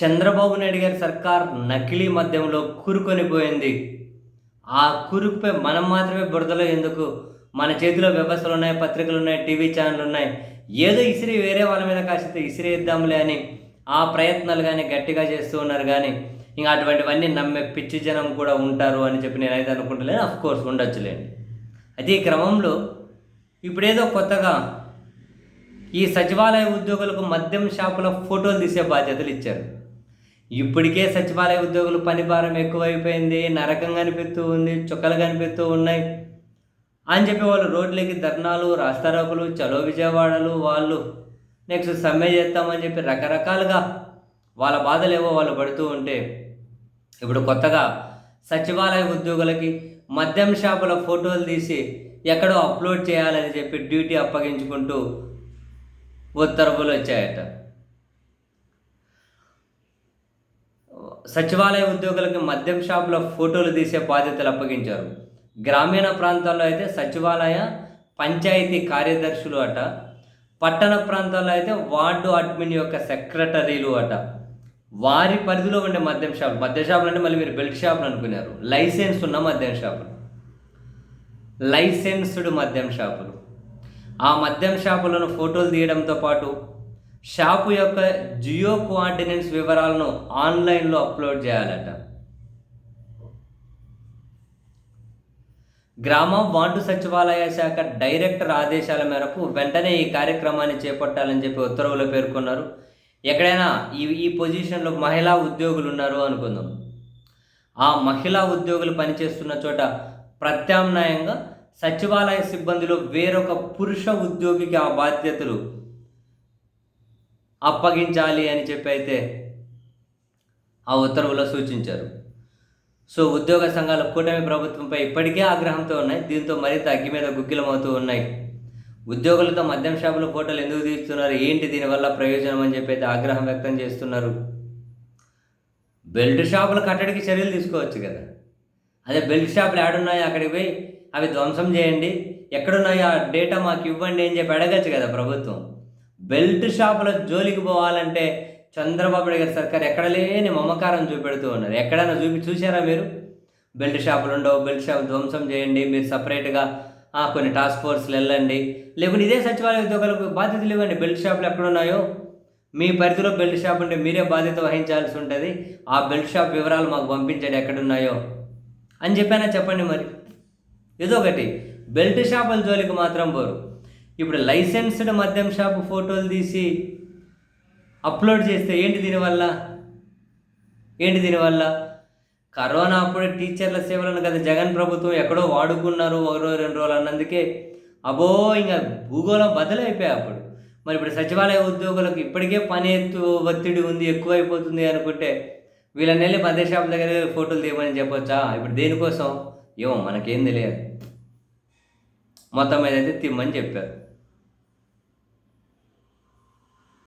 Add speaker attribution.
Speaker 1: చంద్రబాబు నాయుడు గారి సర్కార్ నకిలీ మద్యంలో కూరుకొని పోయింది. ఆ కూరుకుపై మనం మాత్రమే బురదలో ఎందుకు? మన చేతిలో వ్యవస్థలు ఉన్నాయి పత్రికలు ఉన్నాయి టీవీ ఛానళ్ళు ఉన్నాయి. ఏదో ఇసిరి వేరే వాళ్ళ మీద కాసితే ఇసిరేద్దాంలే అని ఆ ప్రయత్నాలు కానీ గట్టిగా చేస్తూ ఉన్నారు కానీ ఇంకా అటువంటివన్నీ నమ్మే పిచ్చి జనం కూడా ఉంటారు అని చెప్పి నేనైతే అనుకుంటలేను. Of course ఉండొచ్చులేండి. అయితే ఈ క్రమంలో ఇప్పుడేదో కొత్తగా ఈ సచివాలయ ఉద్యోగులకు మద్యం షాపుల ఫోటోలు తీసే బాధ్యతలు ఇచ్చారు. ఇప్పటికే సచివాలయ ఉద్యోగులు పని భారం ఎక్కువైపోయింది నరకం కనిపిస్తూ ఉంది చుక్కలు కనిపిస్తూ ఉన్నాయి అని చెప్పి వాళ్ళు రోడ్లకి ధర్నాలు రాస్తారోకులు చలో విజయవాడలు వాళ్ళు. నెక్స్ట్ సమ్మె చేస్తామని చెప్పి రకరకాలుగా వాళ్ళ బాధలేవో వాళ్ళు పడుతూ ఉంటే ఇప్పుడు కొత్తగా సచివాలయ ఉద్యోగులకి మద్యం షాపుల ఫోటోలు తీసి ఎక్కడో అప్లోడ్ చేయాలని చెప్పి డ్యూటీ అప్పగించుకుంటూ ఉత్తర్వులు వచ్చాయట. సచివాలయ ఉద్యోగులకు మద్యం షాపుల ఫోటోలు తీసే బాధ్యతలు అప్పగించారు. గ్రామీణ ప్రాంతాల్లో అయితే సచివాలయ పంచాయతీ కార్యదర్శులు అట పట్టణ ప్రాంతాల్లో అయితే వార్డు అడ్మిన్ యొక్క సెక్రటరీలు అట. వారి పరిధిలో ఉండే మద్యం షాపులు మద్యం షాపులు అంటే మళ్ళీ మీరు బెల్ట్ షాపులు అనుకున్నారు. లైసెన్స్ ఉన్న మద్యం షాపులు. లైసెన్స్డ్ మద్యం షాపులు. ఆ మద్యం షాపులను ఫోటోలు తీయడంతో పాటు షాపు యొక్క జియో కోఆర్డినేట్స్ వివరాలను ఆన్లైన్లో అప్లోడ్ చేయాలట. గ్రామ వార్డు సచివాలయ శాఖ డైరెక్టర్ ఆదేశాల మేరకు వెంటనే ఈ కార్యక్రమాన్ని చేపట్టాలని చెప్పి ఉత్తర్వులు పేర్కొన్నారు. ఎక్కడైనా ఈ ఈ పొజిషన్లో మహిళా ఉద్యోగులు ఉన్నారు అనుకుందాం. ఆ మహిళా ఉద్యోగులు పనిచేస్తున్న చోట ప్రత్యామ్నాయంగా సచివాలయ సిబ్బందిలో వేరొక పురుష ఉద్యోగికి ఆ బాధ్యతలు అప్పగించాలి అని చెప్పి అయితే ఆ ఉత్తర్వులో సూచించారు. సో ఉద్యోగ సంఘాల కూటమి ప్రభుత్వంపై ఇప్పటికే ఆగ్రహంతో ఉన్నాయి. దీంతో మరింత అగ్గి మీద గుగ్గిలమవుతూ ఉన్నాయి. ఉద్యోగులతో మద్యం షాపుల ఫోటోలు ఎందుకు తీస్తున్నారు? ఏంటి దీనివల్ల ప్రయోజనం అని చెప్పి అయితే ఆగ్రహం వ్యక్తం చేస్తున్నారు. బెల్ట్ షాపుల కట్టడికి చర్యలు తీసుకోవచ్చు కదా. అదే బెల్ట్ షాపులు ఏడున్నాయో అక్కడికి పోయి అవి ధ్వంసం చేయండి. ఎక్కడున్నాయో ఆ డేటా మాకు ఇవ్వండి అని చెప్పి అడగచ్చు కదా ప్రభుత్వం. బెల్ట్ షాపుల జోలికి పోవాలంటే చంద్రబాబు నాయుడు గారి సర్కార్ ఎక్కడ లేని మమకారం చూపెడుతూ ఉన్నారు ఎక్కడైనా చూపి చూసారా మీరు? బెల్ట్ షాపులు ఉండవు బెల్ట్ షాప్ ధ్వంసం చేయండి మీరు సపరేట్గా కొన్ని టాస్క్ ఫోర్స్లు వెళ్ళండి. లేకుంటే ఇదే సచివాలయ ఉద్యోగులకు బాధ్యతలు ఇవ్వండి. బెల్ట్ షాపులు ఎక్కడున్నాయో మీ పరిధిలో బెల్ట్ షాప్ ఉంటే మీరే బాధ్యత వహించాల్సి ఉంటుంది. ఆ బెల్ట్ షాప్ వివరాలు మాకు పంపించండి ఎక్కడున్నాయో. అని చెప్పానా చెప్పండి మరి? ఏదో ఒకటి. బెల్ట్ షాపుల జోలికి మాత్రం పోరు. ఇప్పుడు లైసెన్స్డ్ మద్యం షాపు ఫోటోలు తీసి అప్లోడ్ చేస్తే ఏంటి దీనివల్ల? ఏంటి దీనివల్ల? కరోనా అప్పుడే టీచర్ల సేవలను కదా జగన్ ప్రభుత్వం ఎక్కడో వాడుకున్నారు ఒక రోజు రెండు రోజులు అన్నందుకే. అబో ఇంకా భూగోళం బదులైపోయాయి అప్పుడు. మరి ఇప్పుడు సచివాలయ ఉద్యోగులకు ఇప్పటికే పని ఎత్తు ఒత్తిడి ఉంది ఎక్కువైపోతుంది అనుకుంటే వీళ్ళని వెళ్ళి మధ్య షాప్ దగ్గర ఫోటోలు తీయమని చెప్పొచ్చా? ఇప్పుడు దేనికోసం? ఏమో మనకేం తెలియదు. మొత్తం మీద అయితే తిమ్మని చెప్పారు.